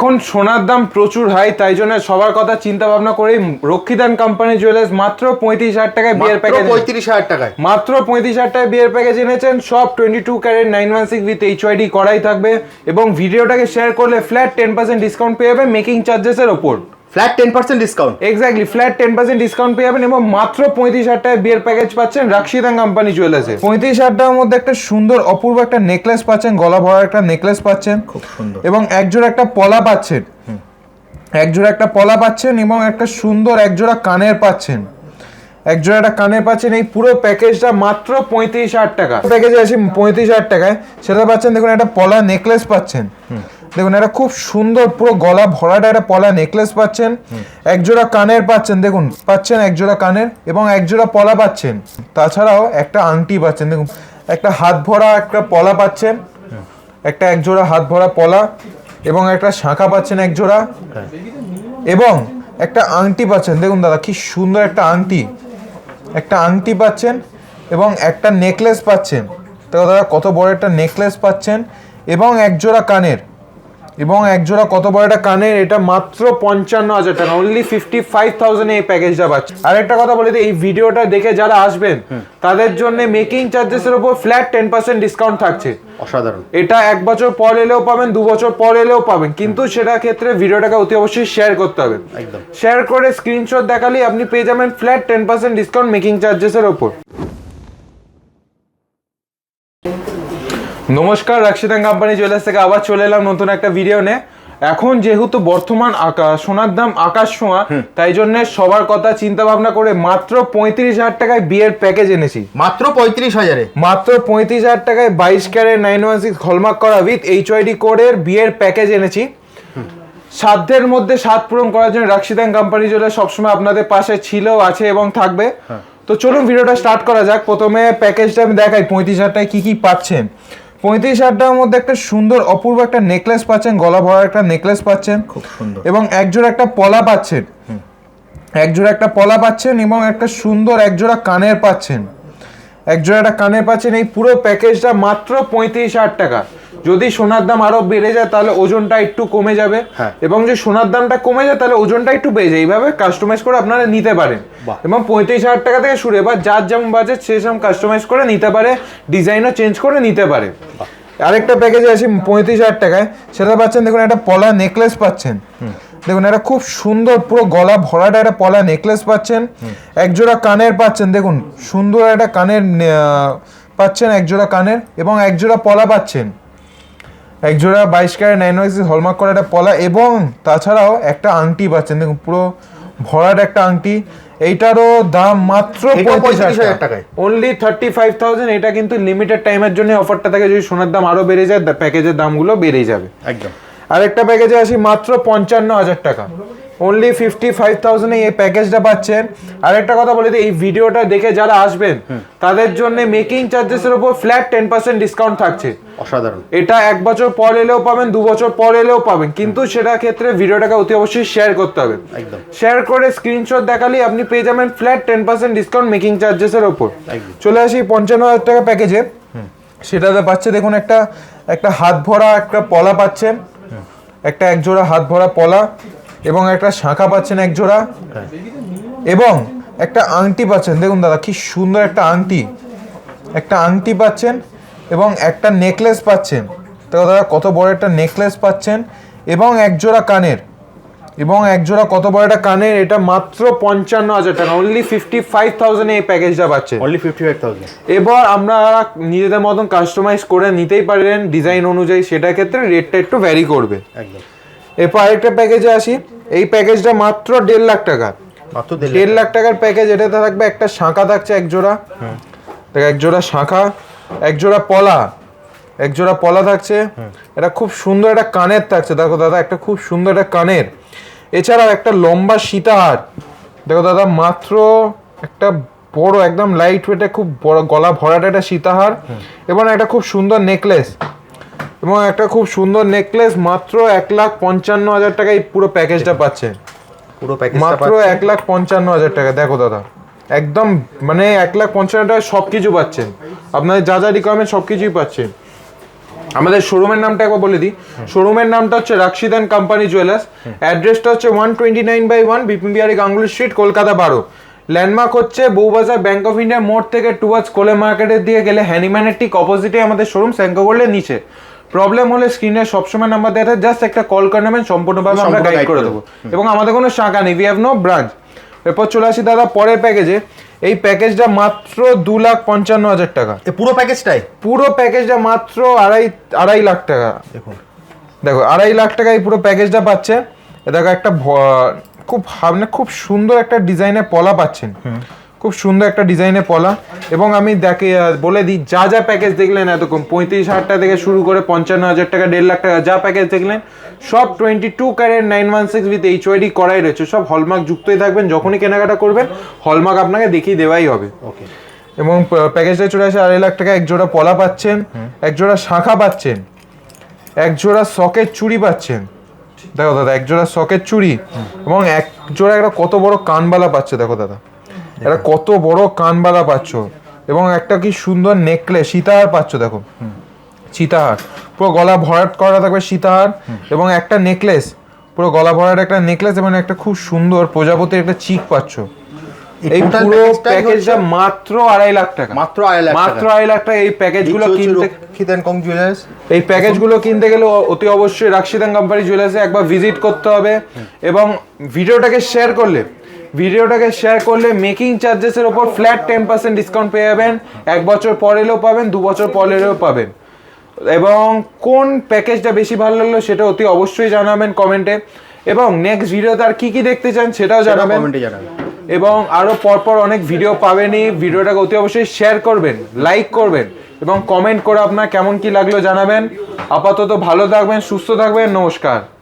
এখন সোনার দাম প্রচুর হাই তাই জন্য সবার কথা চিন্তা ভাবনা করে রক্ষিদান কোম্পানি জুয়েলার্স মাত্র পঁয়ত্রিশ হাজার টাকায় বিয়ের প্যাকেজ পঁয়ত্রিশ হাজার টাকায়। মাত্র পঁয়ত্রিশ হাজার টাকায় বিয়ের প্যাকেজ এনেছেন সব twenty two carat nine one six with H UID করাই থাকবে এবং ভিডিওটাকে শেয়ার করলে ফ্ল্যাট টেন পার্সেন্ট ডিসকাউন্ট পেয়ে যাবে মেকিং চার্জেসের ওপর। Flat ten percent discount exactly flat ten percent discount পেয়ে যাবেন এবং মাত্র পঁয়ত্রিশ হাজার টাকায় বিয়ের প্যাকেজ পাচ্ছেন রাক্ষিদান কোম্পানি জুয়েলার্সে পঁয়ত্রিশ হাজার টাকার মধ্যে একটা সুন্দর অপূর্ব একটা নেকলেস পাচ্ছেন গলা ভরা একটা নেকলেস পাচ্ছেন। খুব সুন্দর। এবং একজোড়া একটা পলা পাচ্ছেন। একজোড়া একটা পলা পাচ্ছেন এবং একটা সুন্দর একজোড়া কানের পাচ্ছেন। একজোড়া একটা কানের পাচ্ছেন এই পুরো প্যাকেজটা মাত্র পঁয়ত্রিশ হাজার টাকা। প্যাকেজে আছে পঁয়ত্রিশ হাজার টাকায় সেটা পাচ্ছেন দেখুন একটা পলা নেকলেস পাচ্ছেন। দেখুন একটা খুব সুন্দর পুরো গলা ভরাটা একটা পলা নেকলেস পাচ্ছেন একজোড়া কানের পাচ্ছেন, দেখুন, পাচ্ছেন একজোড়া কানের এবং একজোড়া পলা পাচ্ছেন। তাছাড়াও একটা আংটি পাচ্ছেন, দেখুন, একটা হাত ভরা একটা পলা পাচ্ছেন, একটা একজোড়া হাত ভরা পলা এবং একটা শাঁখা পাচ্ছেন একজোড়া এবং একটা আংটি পাচ্ছেন, দেখুন দাদা, কি সুন্দর একটা আংটি। একটা আংটি পাচ্ছেন এবং একটা নেকলেস পাচ্ছেন। তো দাদা, কত বড় একটা নেকলেস পাচ্ছেন এবং একজোড়া কানের। এবং একজোড়া কত বড় একটা কানের এটা মাত্র পঞ্চান্ন হাজার টাকা অনলি ফিফটি ফাইভ থাউজেন্ড এই প্যাকেজটা পাচ্ছে। আর একটা কথা বলে দিই এই ভিডিওটা দেখে যারা আসবেন তাদের জন্য মেকিং চার্জেসের উপর ফ্ল্যাট টেন পার্সেন্ট ডিসকাউন্ট থাকছে। অসাধারণ। এটা এক বছর পর এলেও পাবেন দু বছর পর এলেও পাবেন কিন্তু সেটা ক্ষেত্রে ভিডিওটাকে অতি অবশ্যই শেয়ার করতে হবে। শেয়ার করে স্ক্রিনশট দেখালেই আপনি পেয়ে যাবেন flat ten percent discount making চার্জেসের ওপর নমস্কার রাক্ষিদান কোম্পানি জুয়েলার্স থেকে আবার চলে এলাম নতুন একটা ভিডিও নে। এখন যেহেতু বর্তমান আকা- সোনার দাম আকাশ ছোঁয়া তাই জন্য সবার কথা চিন্তা ভাবনা করে মাত্র পঁয়ত্রিশ হাজার টাকায় বিয়ের প্যাকেজ এনেছি। মাত্র পঁয়ত্রিশ হাজারে? মাত্র পঁয়ত্রিশ হাজার টাকায় বাইশ carat nine one six hallmark করা উইথ এইচ ওয়াইডি কোডের বিয়ের প্যাকেজ এনেছি। সাধ্যের মধ্যে সাত পূরণ করার জন্য রাক্ষিদান কোম্পানি জন্য সবসময় আপনাদের পাশে ছিল আছে এবং থাকবে। তো চলুন ভিডিওটা স্টার্ট করা যাক। প্রথমে প্যাকেজটা আমি দেখাই পঁয়ত্রিশ হাজার টাকায় কী কী পাচ্ছেন। পঁয়ত্রিশ হাজার টাকার মধ্যে একটা সুন্দর অপূর্ব একটা নেকলেস পাচ্ছেন গলা ভরা একটা নেকলেস পাচ্ছেন। খুব সুন্দর। এবং একজোড়া একটা পলা পাচ্ছেন। একজোড়া একটা পলা পাচ্ছেন এবং একটা সুন্দর একজোড়া কানের পাচ্ছেন। একজোড়া একটা কানে পাচ্ছেন এই পুরো প্যাকেজটা মাত্র পঁয়ত্রিশ হাজার টাকা। যদি সোনার দাম আরও বেড়ে যায় তাহলে ওজনটা একটু কমে যাবে। হ্যাঁ। এবং যদি সোনার দামটা কমে যায় তাহলে ওজনটা একটু বেড়ে যায়। এইভাবে কাস্টমাইজ করে আপনারা নিতে পারেন। এবং পঁয়ত্রিশ হাজার টাকা থেকে শুরু এবার যার যেমন বাজেট সে সেরকম কাস্টমাইজ করে নিতে পারে ডিজাইনও চেঞ্জ করে নিতে পারে। আরেকটা প্যাকেজে আছে পঁয়ত্রিশ হাজার টাকায়। সেটা পাচ্ছেন দেখুন একটা পলা নেকলেস পাচ্ছেন। দেখুন একটা খুব সুন্দর পুরো গলা ভরাটা একটা পলা নেকলেস পাচ্ছেন। একজোড়া কানের পাচ্ছেন দেখুন সুন্দর একটা কানের পাচ্ছেন একজোড়া কানের এবং একজোড়া পলা পাচ্ছেন। একজোড়া বাইশ ক্যারেট নাইন ওয়াইসিস হলমার্ক করা একটা পলা এবং তাছাড়াও একটা আংটি পাচ্ছেন দেখুন পুরো ভরাট একটা আংটি। এইটারও দাম মাত্র পঁয়ত্রিশ হাজার টাকায়। অনলি থার্টি ফাইভ থাউজেন্ড এটা কিন্তু লিমিটেড টাইমের জন্য অফারটা থাকে যদি সোনার দাম আরও বেড়ে যায় প্যাকেজের দামগুলো বেড়ে যাবে। একদম। আরেকটা প্যাকেজে আসি মাত্র পঞ্চান্ন হাজার টাকা। অনলি ফিফটি ফাইভ থাউজেন্ড এই প্যাকেজটা পাচ্ছেন। আরেকটা কথা বলে দিই এই ভিডিওটা দেখে যারা আসবেন তাদের জন্য মেকিং চার্জেসের উপর ফ্ল্যাট টেন পার্সেন্ট ডিসকাউন্ট থাকছে। অসাধারণ। এটা এক বছর পর এলেও পাবেন দু বছর পর এলেও পাবেন। কিন্তু সেটা ক্ষেত্রে ভিডিওটাকে অতি অবশ্যই শেয়ার করতে হবে। একদম। শেয়ার করে স্ক্রিনশট দেখালেই আপনি পেয়ে যাবেন flat ten percent discount making চার্জেসের একদম। চলে আসি পঞ্চান্ন হাজার টাকা প্যাকেজে সেটাতে পাচ্ছে দেখুন একটা একটা হাত ভরা একটা পলা পাচ্ছেন। একটা এক জোড়া হাত ভরা পলা এবং একটা শাঁখা পাচ্ছেন এক জোড়া এবং একটা আংটি পাচ্ছেন। দেখুন দাদা, কি সুন্দর একটা আংটি। একটা আংটি পাচ্ছেন এবং একটা নেকলেস পাচ্ছেন। তো দাদা, কত বড় একটা নেকলেস পাচ্ছেন এবং এক জোড়া কানের। এবং এক জোড়া কত বড় একটা কানের এটা মাত্র পঞ্চান্ন হাজার টাকা। অনলি ফিফটি ফাইভ থাউজেন্ড এই প্যাকেজটা পাচ্ছে। অনলি ফিফটি ফাইভ থাউজেন্ড এবার আমরা নিজেদের মতন কাস্টমাইজ করে নিতেই পারেন ডিজাইন অনুযায়ী সেটার ক্ষেত্রে রেটটা একটু ভ্যারি করবে। একদম। এরপর আরেকটা প্যাকেজে আসি। এই প্যাকেজটা মাত্র দেড় লাখ টাকা। মাত্র দেড় লাখ টাকার প্যাকেজ এটাতে থাকবে একটা শাঁখা থাকছে এক জোড়া দেখ এক জোড়া শাঁখা এক জোড়া পলা। এক জোড়া পলা থাকছে। এটা খুব সুন্দর একটা কানের থাকছে। দেখো দাদা একটা খুব সুন্দর একটা কানের। এছাড়াও একটা লম্বা সীতাহার দেখো দাদা মাত্র একটা বড় একদম লাইট ওয়েটে খুব বড় গলা ভরাটা একটা সীতাহার এবং একটা খুব সুন্দর নেকলেস এবং একটা খুব সুন্দর নেকলেস মাত্র এক লাখ পঞ্চান্ন হাজার টাকায় পুরো প্যাকেজটা পাচ্ছে। পুরো প্যাকেজ মাত্র এক লাখ পঞ্চান্ন হাজার টাকা দেখো দাদা। একদম মানে এক লাখ পঞ্চান্ন টাকায় সব কিছু পাচ্ছেন। আপনার যা যা রিকোয়ারমেন্ট সব কিছুই পাচ্ছেন। আমাদের শোরুমের নামটা একবার বলে দিই। শোরুমের নামটা হচ্ছে রাক্ষিদ কোম্পানি জুয়েলার্স অ্যাড্রেসটা হচ্ছে one twenty nine by one Bipin Bihari Ganguly street Kolkata বারো। ল্যান্ডমার্ক হচ্ছে বউবাজার ব্যাংক অফ ইন্ডিয়া মোড় থেকে টুয়ার্ডস কোলে মার্কেটের দিয়ে গেলে হ্যানিম্যানের ঠিক অপোজিটে আমাদের শোরুম স্যাঙ্কো গোল্ডের নিচে। প্রবলেম হলে স্ক্রিনে সবসময় নাম্বার দেওয়া থাকে। জাস্ট একটা কল করে নেবেন সম্পূর্ণভাবে আমরা গাইড করে করে দেবো। এবং আমাদের কোনো শাখা নেই। উই হ্যাভ নো ব্রাঞ্চ এরপর চলে আসি দাদা পরের প্যাকেজে এই প্যাকেজটা মাত্র দু লাখ পঞ্চান্ন হাজার টাকা। পুরো প্যাকেজটাই পুরো প্যাকেজটা মাত্র আড়াই আড়াই লাখ টাকা। দেখুন। দেখো আড়াই লাখ টাকা এই পুরো প্যাকেজটা পাচ্ছে। দেখো একটা খুব মানে খুব সুন্দর একটা ডিজাইনের পলা পাচ্ছেন। খুব সুন্দর একটা ডিজাইনের পলা। এবং আমি দেখে বলে দিই যা যা প্যাকেজ দেখলেন এতক্ষণ পঁয়ত্রিশ হাজার টাকা থেকে শুরু করে পঞ্চান্ন হাজার টাকা দেড় লাখ টাকা যা প্যাকেজ দেখলেন সব twenty two carat nine one six with H UID করাই রয়েছে। সব হলমার্ক যুক্তই থাকবেন যখনই কেনাকাটা করবেন হলমার্ক আপনাকে দেখিয়ে দেওয়াই হবে। ওকে এবং প্যাকেজটা চলে আসে আড়াই লাখ টাকা এক জোড়া পলা পাচ্ছেন এক জোড়া শাখা পাচ্ছেন এক জোড়া সকেট চুড়ি পাচ্ছেন। দেখো দাদা এক জোড়া সকেট চুড়ি এবং এক জোড়া একটা কত বড় কানবালা পাচ্ছে দেখো দাদা। এটা কত বড় কানবালা পাচ্ছ। এবং একটা কি সুন্দর নেকলেস সীতাহার পাচ্ছ দেখো। সীতাহার। পুরো গলা ভরাট করা থাকবে সীতাহার এবং একটা নেকলেস পুরো গলা ভরাট একটা নেকলেস এবং একটা খুব সুন্দর প্রজাপতির একটা চিক পাচ্ছ। এই পুরো প্যাকেজটা মাত্র আড়াই লাখ টাকা। মাত্র আড়াই লাখ মাত্র আড়াই লাখ টাকা এই প্যাকেজগুলো কিনতে খিদেন কং জুয়েলার্স এই প্যাকেজগুলো কিনতে গেলে অতি অবশ্যই রাক্ষিদান কোম্পানি জুয়েলার্সে একবার ভিজিট করতে হবে। এবং ভিডিওটাকে শেয়ার করলে ভিডিওটাকে শেয়ার করলে মেকিং চার্জেসের ওপর ফ্ল্যাট টেন পার্সেন্ট ডিসকাউন্ট পেয়ে যাবেন। এক বছর পর এলেও পাবেন দু বছর পর এলেও পাবেন। এবং কোন প্যাকেজটা বেশি ভালো লাগল সেটা অতি অবশ্যই জানাবেন কমেন্টে এবং নেক্সট ভিডিওতে আর কি কি দেখতে চান সেটাও জানাবেন। কমেন্টে জানাবেন। এবং আরও পরপর অনেক ভিডিও পাবেনই। ভিডিওটাকে অতি অবশ্যই শেয়ার করবেন লাইক করবেন এবং কমেন্ট করে আপনার কেমন কি লাগল জানাবেন। আপাতত ভালো থাকবেন সুস্থ থাকবেন নমস্কার।